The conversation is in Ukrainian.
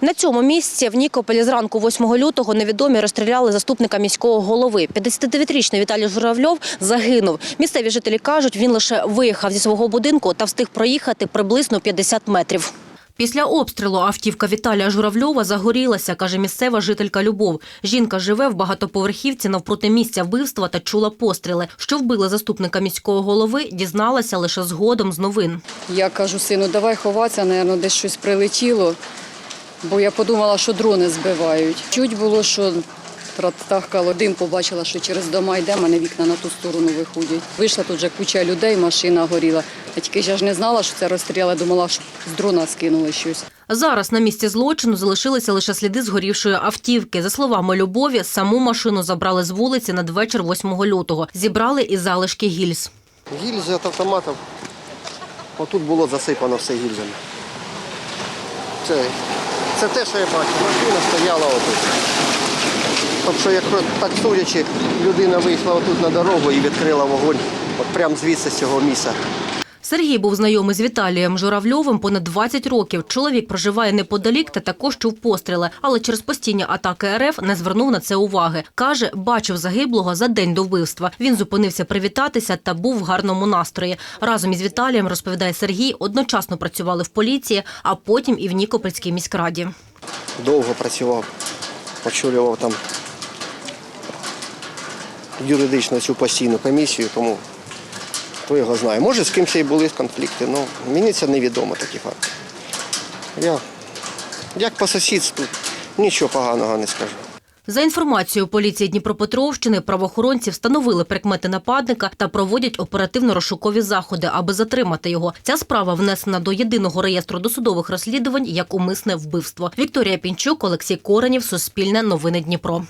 На цьому місці в Нікополі зранку 8 лютого невідомі розстріляли заступника міського голови. 59-річний Віталій Журавльов загинув. Місцеві жителі кажуть, він лише виїхав зі свого будинку та встиг проїхати приблизно 50 метрів. Після обстрілу автівка Віталія Журавльова загорілася, каже місцева жителька Любов. Жінка живе в багатоповерхівці навпроти місця вбивства та чула постріли. Що вбили заступника міського голови, дізналася лише згодом з новин. Я кажу, сину, давай ховатися, напевно, десь щось прилетіло, бо я подумала, що дрони збивають. Чуть було, що тахкало дим, побачила, що через дома йде, мене вікна на ту сторону виходять. Вийшла тут вже куча людей, машина горіла. А тільки я ж не знала, що це розстріляли, думала, що з дрона скинули щось. Зараз на місці злочину залишилися лише сліди згорівшої автівки. За словами Любові, саму машину забрали з вулиці надвечір 8 лютого. Зібрали і залишки гільз. Гільзи від автоматів. Отут було засипано все гільзами. Це, це те, що я бачу. Машина стояла отут. Тобто, якщо так судячи, людина вийшла отут на дорогу і відкрила вогонь от прямо звідси з цього місця. Сергій був знайомий з Віталієм Журавльовим понад 20 років. Чоловік проживає неподалік та також чув постріли, але через постійні атаки РФ не звернув на це уваги. Каже, бачив загиблого за день до вбивства. Він зупинився привітатися та був в гарному настрої. Разом із Віталієм, розповідає Сергій, одночасно працювали в поліції, а потім і в Нікопольській міськраді. Довго працював, очолював там юридично цю постійну комісію, тому хто його знає. Може, з кимось і були конфлікти, але мені це невідомо такі факти. Я, як по сусідству, нічого поганого не скажу. За інформацією поліції Дніпропетровщини, правоохоронці встановили прикмети нападника та проводять оперативно-розшукові заходи, аби затримати його. Ця справа внесена до єдиного реєстру досудових розслідувань як умисне вбивство. Вікторія Пінчук, Олексій Коренів, Суспільне новини Дніпро.